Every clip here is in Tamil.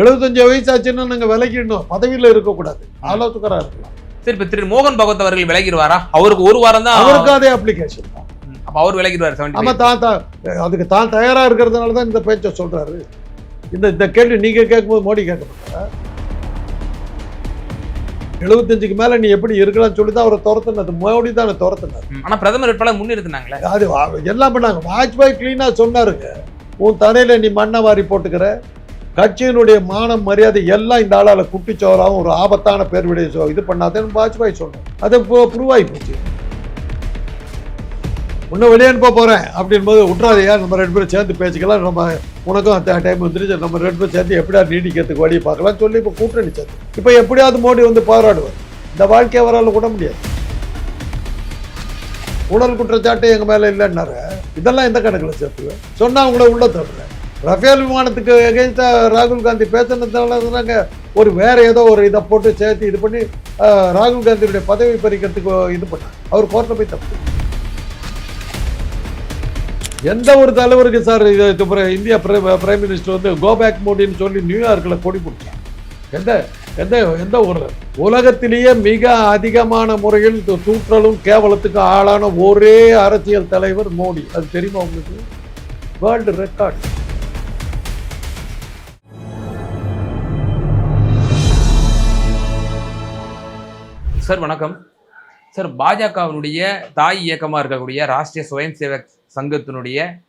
எழுபத்தஞ்சு வயசாச்சுன்னா நாங்கள் விலகிடணும். பதவியில் இருக்கக்கூடாது. ஆலோசகராக இருக்கலாம். சரி இப்ப திரு மோகன் பகவத் அவர்கள் விலகிடுவாரா? அவருக்கு ஒரு வாரம் தான் அவருக்கு அதே அப்ளிகேஷன் தான். அப்ப அவர் விலகிடுவார் செவன்டி ஆமா தான் தான். அதுக்கு தான் தயாராக இருக்கிறதுனால தான் இந்த பேச்சை சொல்றாரு. இந்த இந்த கேள்வி நீங்க கேட்கும்போது மோடி கேட்க மாட்டாரா எழுபத்தஞ்சுக்கு மேல நீ எப்படி இருக்கலாம்னு சொல்லி தான் அவரை துரத்துனது. மோடி தான் துரத்துனார். ஆனா பிரதமர் வேட்பாளர் முன்னிறுத்தினாங்களே. அது எல்லாம் பண்ணாங்க. வாஜ்பாய் கிளீனா சொன்னாருங்க. உன் தலையில நீ மண்ணை வாரி போட்டுக்கிற. கட்சியினுடைய மானம் மரியாதை எல்லாம் இந்த ஆளால குட்டிச்சோராகவும் ஒரு ஆபத்தான பேர் விடைய சோ- இது பண்ணாதேன்னு வாஜ்பாய் சொன்னார். அது ப்ரூவ் ஆகி போச்சு. இன்னும் வெளியே அனுப்ப போறேன் அப்படின் போது விட்றாதையா நம்ம ரெண்டு பேரும் சேர்ந்து பேசிக்கலாம். நம்ம உனக்கும் அந்த டைம் வந்துருச்சு. நம்ம ரெண்டு பேரும் சேர்ந்து எப்படியா நீடிக்கிறதுக்கு வழியை பார்க்கலாம் சொல்லி இப்போ கூட்டணி சேர்த்து இப்போ எப்படியாவது மோடி வந்து போராடுவார். இந்த வாழ்க்கையை அவரால் விட முடியாது. ஊழல் குற்றச்சாட்டு எங்க மேல இல்லைன்னாரு. இதெல்லாம் எந்த கணக்கில் சேர்த்துவேன் சொன்னா அவங்கள உள்ள தருவேன் ரஃபேல் விமானத்துக்கு எகெயின்ஸ்டாக ராகுல் காந்தி பேசினதுனால தானங்க ஒரு வேற ஏதோ ஒரு இதை போட்டு சேர்த்து இது பண்ணி ராகுல் காந்தியுடைய பதவி பறிக்கிறதுக்கு இது பண்ணாங்க அவர் கோர்ட்டில் போய் தப்பு. எந்த ஒரு தலைவருக்கு சார் இது பிர- இந்தியா பிர- பிரைம் மினிஸ்டர் வந்து கோபேக் மோடின்னு சொல்லி நியூயார்க்கில் கொடி பிடிச்சார். எந்த எந்த எந்த ஒரு உலகத்திலேயே மிக அதிகமான முறையில் சூற்றலும் தூற்றலும் கேவலத்துக்கும் ஆளான ஒரே அரசியல் தலைவர் மோடி. அது தெரியுமா உங்களுக்கு? வேர்ல்டு ரெக்கார்ட் சார் வணக்கம். சார் பாஜகவினுடைய தாய் இயக்கமாக இருக்கக்கூடிய ராஷ்டிரிய சுயம் சேவக் சங்கத்தினுடைய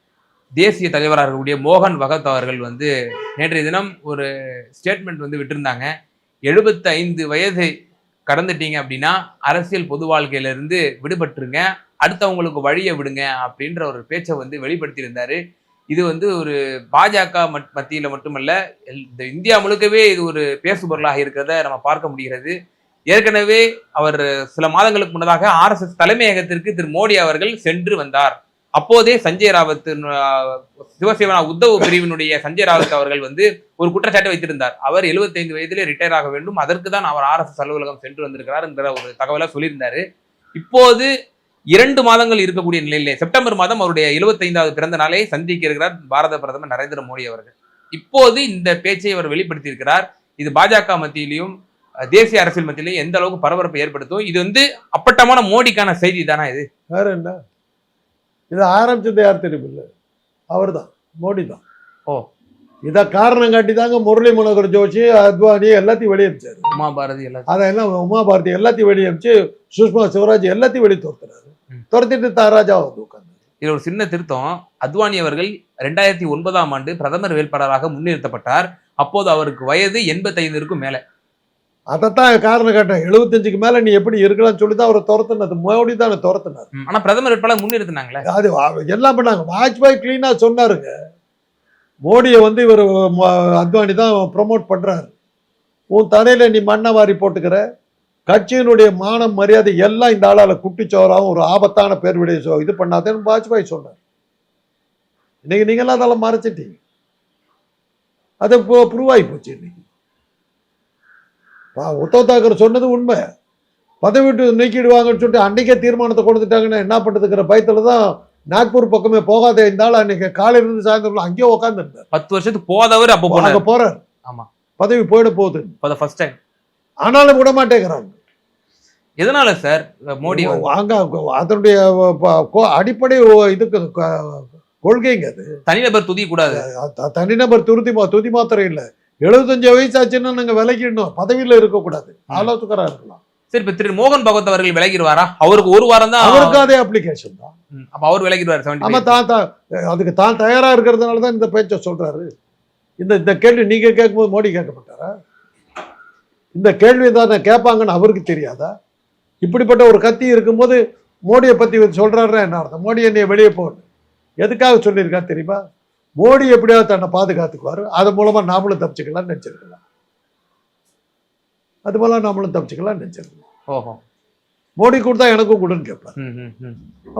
தேசிய தலைவராக இருக்கக்கூடிய மோகன் பகத் அவர்கள் வந்து நேற்றைய தினம் ஒரு ஸ்டேட்மெண்ட் வந்து விட்டிருந்தாங்க. எழுபத்தைந்து வயது கடந்துட்டீங்க அப்படின்னா அரசியல் பொது வாழ்க்கையிலிருந்து விடுபட்டுருங்க. அடுத்தவங்களுக்கு வழியை விடுங்க அப்படின்ற ஒரு பேச்சை வந்து வெளிப்படுத்தியிருந்தாரு. இது வந்து ஒரு பாஜக மட் மத்தியில் மட்டுமல்ல எல்- இந்த இந்தியா முழுக்கவே இது ஒரு பேசுபொருளாக இருக்கிறத நம்ம பார்க்க முடிகிறது. ஏற்கனவே அவர் சில மாதங்களுக்கு முன்னதாக ஆர்எஸ்எஸ் தலைமையகத்திற்கு திரு மோடி அவர்கள் சென்று வந்தார். அப்போதே சஞ்சய் ராவத் சிவசேனா உத்தவ் பிரிவினுடைய சஞ்சய் ராவத் அவர்கள் வந்து ஒரு குற்றச்சாட்டை வைத்திருந்தார். அவர் 75 வயதிலே ரிட்டையர் ஆக வேண்டும். அதற்கு தான் அவர் ஆர்எஸ்எஸ் அலுவலகம் சென்று வந்திருக்கிறார் என்கிற ஒரு தகவலை சொல்லியிருந்தாரு. இப்போது இரண்டு மாதங்கள் இருக்கக்கூடிய நிலையிலே செப்டம்பர் மாதம் அவருடைய 75வது பிறந்த நாளை சந்திக்க இருக்கிறார் பாரத பிரதமர் நரேந்திர மோடி அவர்கள். இப்போது இந்த பேச்சை அவர் வெளிப்படுத்தியிருக்கிறார். இது பாஜக மத்தியிலையும் தேசிய அரசியல் மத்தியிலையும் எந்த அளவுக்கு பரபரப்பை ஏற்படுத்தும்? இது வந்து அப்பட்டமான மோடிக்கான செய்தி தானே இது? வேற என்ன? இதை ஆரம்பிச்சது யார் தெரியுமில்ல அவர் தான் மோடி தான் ஓ. இதை காரணம் காட்டி தாங்க முரளி மனோகர் ஜோஷி அத்வானி எல்லாத்தையும் வெளியமிச்சாரு உமா பாரதி எல்லாம் அதெல்லாம் உமா பாரதி எல்லாத்தையும் வெளியமிச்சு சுஷ்மா சிவராஜ் எல்லாத்தையும் வெளியே துரத்துறாரு. துரத்திட்டு தாராஜா வந்து உட்காந்து இது ஒரு சின்ன திருத்தம். அத்வானி அவர்கள் ரெண்டாயிரத்தி ஒன்பதாம் ஆண்டு பிரதமர் வேட்பாளராக முன்னிறுத்தப்பட்டார். அப்போது அவருக்கு வயது எண்பத்தைந்திற்கும் மேல. அதைத்தான் காரணம் காட்டேன். எழுபத்தஞ்சுக்கு மேல நீ எப்படி இருக்கலாம்னு சொல்லி தான் அவரை துரத்துனது. மோடி தான் துரத்துனார். ஆனா பிரதமர் வேட்பாளர் முன்னிறுத்தினாங்களே. அது எல்லாம் பண்ணாங்க. வாஜ்பாய் கிளீனா சொன்னாருங்க. மோடியை வந்து இவர் அத்வானி தான் ப்ரமோட் பண்றாரு. உன் தலையில நீ மண்ணை வாரி போட்டுக்கிற. கட்சியினுடைய மானம் மரியாதை எல்லாம் இந்த ஆளால குட்டிச்சோராவும் ஒரு ஆபத்தான பேர் விடைய இது பண்ணாதேன்னு வாஜ்பாய் சொன்னார். இன்னைக்கு நீங்களாம் அதெல்லாம் மறைச்சிட்டீங்க. அது ப்ரூவ் ஆகி போச்சு இன்னைக்கு. உத்தவ் தாக்கர் சொன்னது உண்மை. பதவி விட்டு நீக்கிடுவாங்கன்னு சொல்லிட்டு அன்னைக்கே தீர்மானத்தை கொடுத்துட்டாங்கன்னா என்ன பண்ணுறதுங்கிற பயத்துல தான் நாக்பூர் பக்கமே போகாத இந்த ஆள் அன்னைக்கு காலையில இருந்து சாயந்தரம் அங்கேயே உட்காந்துருந்தார் பத்து வருஷத்துக்கு போதவர் அப்போ அங்க போறார். ஆமா. பதவி போயிட போகுது. ஃபார் ஃபர்ஸ்ட் டைம் ஆனாலும் விட மாட்டேங்கிறாங்க எதனால சார்? மோடி வந்து அங்க அதனுடைய அடிப்படை இதுக்கு கொள்கைங்க அது. தனிநபர் துதி கூடாது தனிநபர் துருதி துதி மாத்திரம் இல்ல. எழுபத்தஞ்சு வயசாச்சுன்னா நாங்க விலகிடணும். பதவியில இருக்கக்கூடாது. ஆலோசகரா இருக்கலாம். சரி இப்ப திரு மோகன் பகவத் அவர்கள் விலகிடுவாரா? அவருக்கு ஒரு வாரம் தான் அவருக்கு அதே அப்ளிகேஷன் தான். அப்ப அவர் விலகிடுவார் ஆமா தான் தான் அதுக்கு தான் தயாரா இருக்கிறதுனால தான் இந்த பேச்சை சொல்றாரு. இந்த இந்த கேள்வி நீங்க கேட்கும்போது மோடி கேட்க மாட்டாரா இந்த கேள்வி தானே கேட்பாங்கன்னு அவருக்கு தெரியாதா? இப்படிப்பட்ட ஒரு கத்தி இருக்கும்போது மோடியை பத்தி இவர் சொல்றாருன்னா என்ன அர்த்தம்? மோடி என்னைய வெளியே போகணும். எதுக்காக சொல்லியிருக்காரு தெரியுமா? மோடி எப்படியாவது தன்னை பாதுகாத்துக்குவாரு? அது மூலமா நாமளும் தப்பிச்சுக்கலாம்னு நினைச்சிருக்கலாம். அது மூலம் நாமளும் தப்பிச்சுக்கலாம்னு நினைச்சிருக்கலாம். ஓஹோ. மோடி கொடுத்தா எனக்கும் கொடுன்னு கேட்பார்.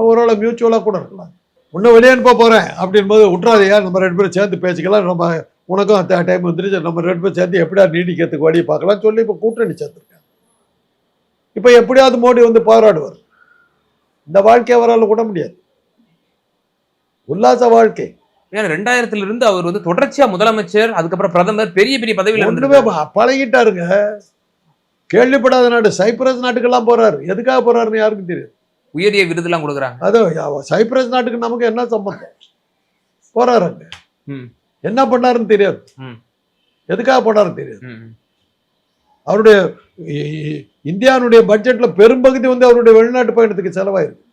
ஒருவேளை மியூச்சுவலாக கூட இருக்கலாம். இன்னும் வெளியே அனுப்ப போகிறேன் அப்படின் போது விட்றாதையா நம்ம ரெண்டு பேரும் சேர்ந்து பேசிக்கலாம். நம்ம உனக்கும் அந்த டைம் வந்துருச்சு. நம்ம ரெண்டு பேரும் சேர்ந்து எப்படியா நீடிக்கிறதுக்கு வழியை பார்க்கலாம் சொல்லி இப்போ கூட்டணி சேர்ந்துருக்காங்க இப்போ எப்படியாவது மோடி வந்து போராடுவார். இந்த வாழ்க்கையை அவரால் விட முடியாது. உல்லாச வாழ்க்கை. ஏன்னா ரெண்டாயிரத்துல இருந்து அவர் வந்து தொடர்ச்சியா முதலமைச்சர் அதுக்கப்புறம் பிரதமர் பெரிய பெரிய பதவியில ப- பழகிட்டாருங்க. கேள்விப்படாத நாடு சைப்ரஸ் நாட்டுக்கெல்லாம் போறாரு. எதுக்காக போறாருன்னு யாருக்கும் தெரியும் உயரிய விருதுலாம் கொடுக்குறாங்க. அதோ சைப்ரஸ் நாட்டுக்கு நமக்கு என்ன சம்பந்தம்? போறாரு அங்க என்ன பண்ணாருன்னு தெரியாது. ம், எதுக்காக போனாருன்னு தெரியாது. ம், அவருடைய இந்தியாவுடைய பட்ஜெட்ல பெரும்பகுதி வந்து அவருடைய வெளிநாட்டு பயணத்துக்கு செலவாயிருக்கு.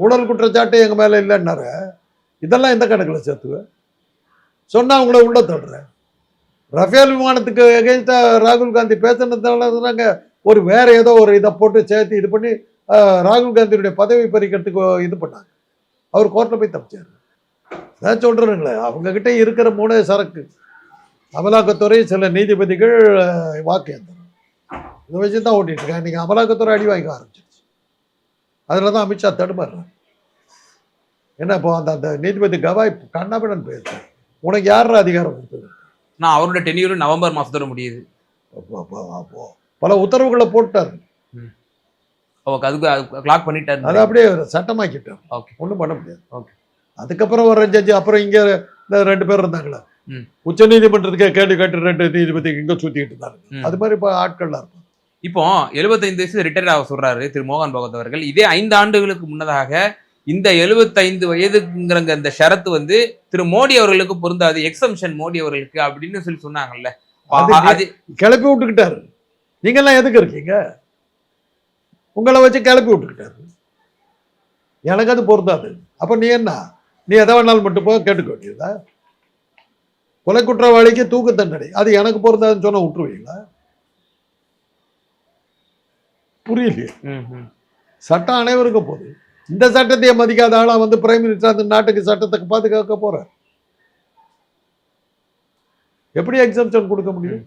ஊழல் குற்றச்சாட்டு எங்க மேல இல்லைன்னாரு. இதெல்லாம் எந்த கணக்கில் சேர்த்துவேன் சொன்னால் அவங்கள உள்ள தள்ளுறேன். ரஃபேல் விமானத்துக்கு எகெயின்ஸ்டாக ராகுல் காந்தி பேசுனதுனால நாங்கள் ஒரு வேற ஏதோ ஒரு இதை போட்டு சேர்த்து இது பண்ணி ராகுல் காந்தியுடைய பதவி பறிக்கிறதுக்கு இது பண்ணாங்க. அவர் கோர்ட்டில் போய் தப்பிச்சார். அதான் சொல்கிறேங்களே அவங்கக்கிட்ட இருக்கிற மூணே சரக்கு. அமலாக்கத்துறை சில நீதிபதிகள் வாக்கு எந்திரம் இதை வச்சு தான் ஓட்டிகிட்டு இருக்கேன் இன்றைக்கி அமலாக்கத்துறை அடி வாங்க ஆரம்பிச்சிருச்சு. அதில் தான் அமித்ஷா தடுமாறுறாங்க என்ன இப்போ அந்த அந்த நீதிபதி கவாய் கண்ணாபிடன் பேசுறாரு. உனக்கு யார் அதிகாரம் கொடுத்தது? நான் அவரோட டென்யூர் நவம்பர் மாசத்தோட முடியுது. பல உத்தரவுகளை போட்டார். ஓகே அதுக்கு கிளாக் பண்ணிட்டாரு. அதை அப்படியே சட்டமாக்கிட்டார். ஓகே. ஒன்றும் பண்ண முடியாது. Okay. அதுக்கப்புறம் வர ஜட்ஜி அப்புறம் இங்கே இந்த ரெண்டு பேர் இருந்தாங்களே. உச்ச நீதிமன்றத்துக்கு கேள்வி கேட்டு ரெண்டு நீதிபதி இங்கே சுற்றிக்கிட்டு இருந்தாங்க. அது மாதிரி இப்போ ஆட்கள்லாம் இருப்பாங்க. இப்போ 75 வயசு ரிட்டையர் ஆக சொல்றாரு திரு மோகன் பகவத் அவர்கள். இதே ஐந்து ஆண்டுகளுக்கு முன்னதாக இந்த 75 வயதுங்கிற இந்த ஷரத்து வந்து திரு மோடி அவர்களுக்கு பொருந்தாது எக்ஸம்ஷன் மோடி அவர்களுக்கு அப்படின்னு சொல்லி சொன்னாங்கல்ல. அது கிளப்பி விட்டுக்கிட்டாரு. நீங்கெல்லாம் எதுக்கு இருக்கீங்க? உங்களை வச்சு கிளப்பி விட்டுக்கிட்டாரு. எனக்கு அது பொருந்தாது. அப்ப நீ என்ன? நீ எதை வேணாலும் மட்டும் போய் கேட்டுக்க வேண்டியதா கொலை குற்றவாளிக்கு தூக்கு தண்டனை. அது எனக்கு பொருந்தாதுன்னு சொன்னா விட்டுருவீங்களா? புரியலையே. சட்டம் அனைவருக்கும் போகுது இந்த சட்டத்தையே மதிக்காத ஆளா வந்து பிரைம் மினிஸ்டர் அந்த நாட்டுக்கு சட்டத்தை பாதுகாக்க போகிறார் எப்படி எக்ஸம்ஷன் கொடுக்க முடியும்?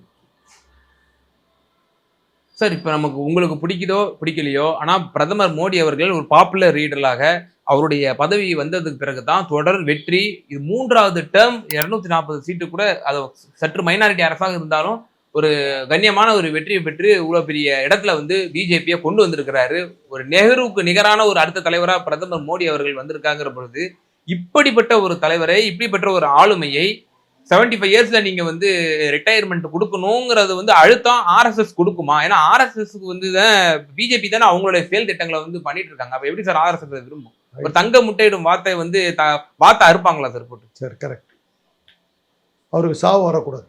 சார் இப்போ நமக்கு உங்களுக்கு பிடிக்குதோ பிடிக்கலையோ ஆனா பிரதமர் மோடி அவர்கள் ஒரு பாப்புலர் ரீடராக அவருடைய பதவி வந்ததுக்கு பிறகு தான் தொடர் வெற்றி இது மூன்றாவது டேர்ம் இருநூத்தி நாற்பது சீட்டு கூட அது சற்று மைனாரிட்டி அரசாக இருந்தாலும் ஒரு கண்ணியமான ஒரு வெற்றியை பெற்று இவ்வளோ பெரிய இடத்துல வந்து பிஜேபியை கொண்டு வந்திருக்கிறாரு. ஒரு நெஹ்ருவுக்கு நிகரான ஒரு அடுத்த தலைவராக பிரதமர் மோடி அவர்கள் வந்திருக்காங்கிற பொழுது இப்படிப்பட்ட ஒரு தலைவரை இப்படிப்பட்ட ஒரு ஆளுமையை 75 ஃபைவ் இயர்ஸில் நீங்கள் வந்து ரிட்டையர்மெண்ட் கொடுக்கணுங்கிறது வந்து அழுத்தம் ஆர்எஸ்எஸ் கொடுக்குமா? ஏன்னா ஆர்எஸ்எஸ்க்கு வந்து தான் பிஜேபி தானே அவங்களுடைய செயல் திட்டங்களை வந்து பண்ணிட்டு இருக்காங்க. அப்போ எப்படி சார் ஆர்எஸ்எஸ் விரும்பும்? ஒரு தங்க முட்டையிடும் வார்த்தை வந்து த- வார்த்தை அறுப்பாங்களா சார் போட்டு? சார் கரெக்ட் அவருக்கு சாவு வரக்கூடாது.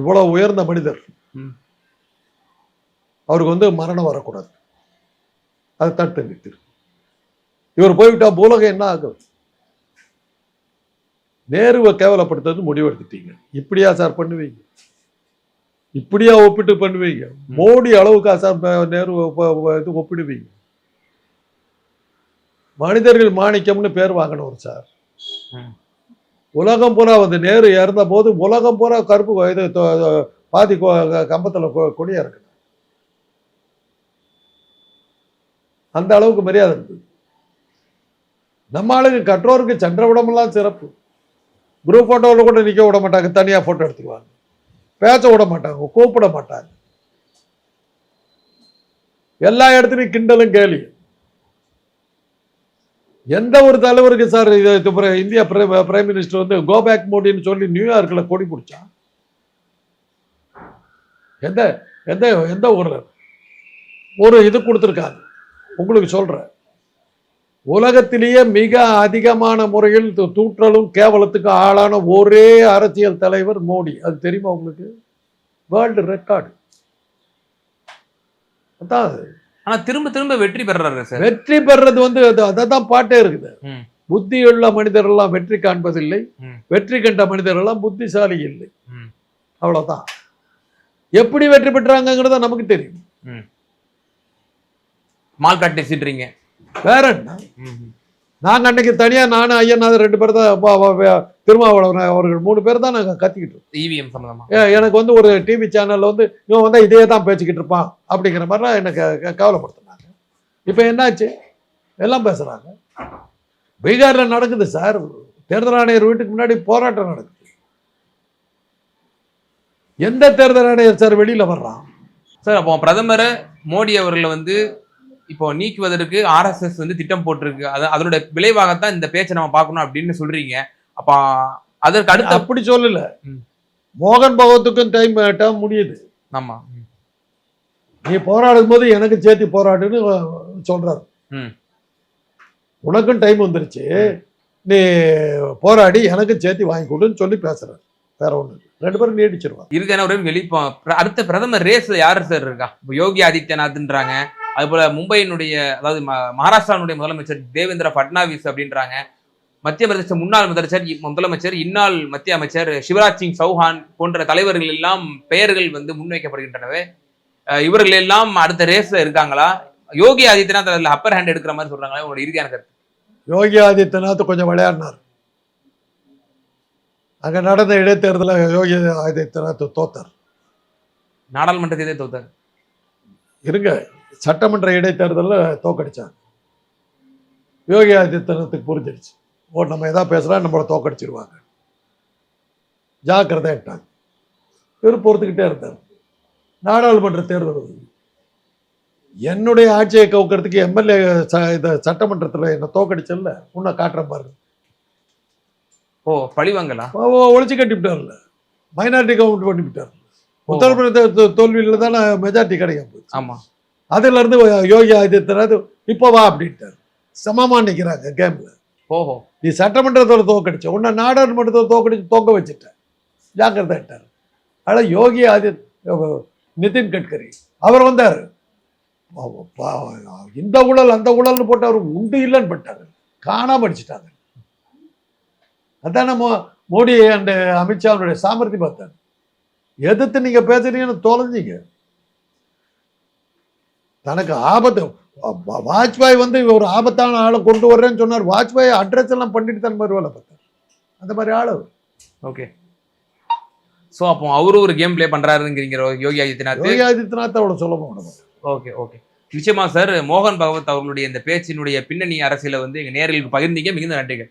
இவ்வளவு உயர்ந்த மனிதர். அவருக்கு வந்து மரணம் வரக்கூடாது. அது தட்டு நிறுத்திரு இவர் போய்விட்டா பூலகம் என்ன ஆகும்? நேருவை கேவலப்படுத்துறது முடிவெடுத்துட்டீங்க. இப்படியா சார் பண்ணுவீங்க? இப்படியா ஒப்பிட்டு பண்ணுவீங்க? மோடி அளவுக்கா சார் நேரு இது ஒப்பிடுவீங்க? மனிதர்கள் மாணிக்கம்னு பேர் வாங்கினவர் சார். உலகம் பூரா வந்து நேரு இறந்த போது உலகம் பூரா கருப்பு இது பாதி கம்பத்தில் கம்பத்துல கொ- இருக்கு அந்த அளவுக்கு மரியாதை இருக்குது. நம்ம ஆளுக்கு கற்றோருக்கு சென்ற விடமெல்லாம் சிறப்பு. குரூப் ஃபோட்டோவில் கூட நிற்க விட மாட்டாங்க தனியாக ஃபோட்டோ எடுத்துக்குவாங்க. பேச விட மாட்டாங்க கூப்பிட மாட்டாங்க. எல்லா இடத்துலையும் கிண்டலும் கேலியும். எந்த ஒரு தலைவருக்கு சார் இது இது இந்திய இந்தியா பிரைம் மினிஸ்டர் வந்து கோ பேக் மோடின்னு சொல்லி நியூயார்க்கில் கொடி பிடிச்சான் எந்த எந்த எந்த ஊரில்? ஒரு இது கொடுத்துருக்காங்க உங்களுக்கு சொல்கிறேன் உலகத்திலேயே மிக அதிகமான முறையில் தூற்றலும் கேவலத்துக்கு ஆளான ஒரே அரசியல் தலைவர் மோடி. அது தெரியுமா உங்களுக்கு? வேர்ல்டு ரெக்கார்டு அதான் அது. ஆனா திரும்ப திரும்ப வெற்றி பெறாரு சார். வெற்றி பெறது வந்து அதை தான் பாட்டே இருக்குது. புத்தியுள்ள மனிதரெல்லாம் வெற்றி காண்பதில்லை. வெற்றி கண்ட மனிதரெல்லாம் புத்திசாலி இல்லை. அவ்வளவுதான். எப்படி வெற்றி பெற்றாங்கிறத நமக்கு தெரியும். மால் காட்டி சீட்டுறீங்க வேற என்ன? நாங்க அன்னைக்கு தனியா நானும் ஐயனாவது ரெண்டு பேர் தான் திருமாவளவன் அவர்கள் மூணு பேர் தான் நாங்க கத்திக்கிட்டு. இவிஎம் சம்பந்தமா? ஏ- எனக்கு வந்து ஒரு டிவி சேனல்ல வந்து இவன் வந்து இதே தான் பேசிக்கிட்டு இருப்பான் அப்படிங்கிற மாதிரிலாம் எனக்கு கவலைப்படுத்தினாங்க. இப்போ என்னாச்சு? எல்லாம் பேசுறாங்க. பீகார்ல நடக்குது சார். தேர்தல் ஆணையர் வீட்டுக்கு முன்னாடி போராட்டம் நடக்குது. எந்த தேர்தல் ஆணையர் சார் வெளியில வர்றான்? சார் அப்போ பிரதமர் மோடி அவர்களை வந்து இப்போ நீக்குவதற்கு ஆர்எஸ்எஸ் வந்து திட்டம் போட்டிருக்கு. அது அதனுடைய விளைவாகத்தான் இந்த பேச்சை நம்ம பார்க்கணும் அப்படின்னு சொல்றீங்க. அப்ப அதற்கு அடுத்த அப்படி சொல்லல. மோகன் பகவத்துக்கும் டைம் டேம் முடியுது. ஆமா. நீ போராடும் போது எனக்கு சேர்த்து போராடுன்னு சொல்றாரு. ம். உனக்கும் டைம் வந்துருச்சு. நீ போராடி எனக்கு சேர்த்து வாங்கி கொடுன்னு சொல்லி பேசுறாரு. வேற இல்லை. ரெண்டு பேரும் நீடிச்சிருவாங்க. இறுதியான ஒரு வெளிப்போ அடுத்த பிரதமர் ரேஸ்ல யாரு சார் இருக்கா? யோகி ஆதித்யநாத்ன்றாங்க. அது போல மும்பையினுடைய அதாவது மகாராஷ்டிராவுடைய முதலமைச்சர் தேவேந்திர பட்னாவிஸ் அப்படின்றாங்க. மத்திய பிரதேச முன்னாள் முதலமைச்சர் முதலமைச்சர் இந்நாள் மத்திய அமைச்சர் சிவராஜ் சிங் சௌஹான் போன்ற தலைவர்கள் எல்லாம் பெயர்கள் வந்து முன்வைக்கப்படுகின்றனவே. இவர்கள் எல்லாம் அடுத்த ரேஸ்ல இருக்காங்களா? யோகி ஆதித்யநாத் அதுல அப்பர் ஹேண்ட் எடுக்கிற மாதிரி சொல்றாங்களா உங்களோட இறுதியான கருத்து. யோகி ஆதித்யநாத் கொஞ்சம் விளையாடினார். அங்க நடந்த இடைத்தேர்தலில் யோகி ஆதித்யநாத் தோத்தார். நாடாளுமன்ற தேர்தல் தோத்தார். இருங்க. சட்டமன்ற இடைத்தேர்தலில் தோக்கடிச்சாங்க. யோகி ஆதித்யநாத்துக்கு புரிஞ்சிருச்சு. ஓ நம்ம எதா பேசுகிறா நம்மளை தோக்கடிச்சிருவாங்க. ஜாக்கிரதைட்டாங்க இவர் பொறுத்துக்கிட்டே இருந்தார். நாடாளுமன்ற தேர்தல் வருது. என்னுடைய ஆட்சியை கவுக்கிறதுக்கு எம்எல்ஏ இந்த சட்டமன்றத்தில் என்ன தோக்கடிச்சல்ல? உன்னை காட்டுறேன் பாருங்க ஓ பழிவாங்களா ஒழிச்சு கட்டிவிட்டார்ல. மைனாரிட்டி கவர்மெண்ட் பண்ணிவிட்டார். உத்தரப்பிரதேச தோல்வியில் தானே மெஜாரிட்டி கிடைக்கும் போச்சு. ஆமா அதுல இருந்து யோகி ஆதித்யநாத் இப்போ வா அப்படின்ட்டார். சமமா நிக்கிறாங்க கேம்ல. ஓஹோ. நீ சட்டமன்றத்தில் தோக்கடிச்ச உன்னை நாடாளுமன்றத்தில் தோக்கடிச்சு தோக்க வச்சுட்ட ஜாக்கிரதைட்டார் ஆனால் யோகி ஆதித் நிதின் கட்கரி அவர் வந்தார். இந்த ஊழல் அந்த ஊழல்னு போட்டு அவர் உண்டு இல்லைன்னு பட்டாங்க காணாம அடிச்சிட்டாங்க அதான மோ- மோடி அண்ட் அமித்ஷாவுடைய சாமர்த்தியம் பார்த்தாங்க எதிர்த்து நீங்க பேசுறீங்கன்னு தொலைஞ்சீங்க. தனக்கு ஆபத்து. வாஜ்பாய் வந்து ஒரு ஆபத்தான ஆளை கொண்டு வர்றேன்னு சொன்னார். வாஜ்பாய் அட்ரஸ் எல்லாம் பண்ணிட்டு தன் மாதிரி வேலை பார்த்தார் அந்த மாதிரி ஆள் அவர். ஓகே சோ அப்போ அவரு ஒரு கேம் ப்ளே பண்றாருங்கிறீங்க யோகி ஆதித்யநாத். யோகி ஆதித்யநாத் அவ்வளவு சொல்ல முடியும் ஓகே ஓகே நிச்சயமா சார் மோகன் பகவத் அவர்களுடைய இந்த பேச்சினுடைய பின்னணி அரசியல வந்து எங்க நேரில் பகிர்ந்தீங்க. மிகுந்த நன்றிகள்.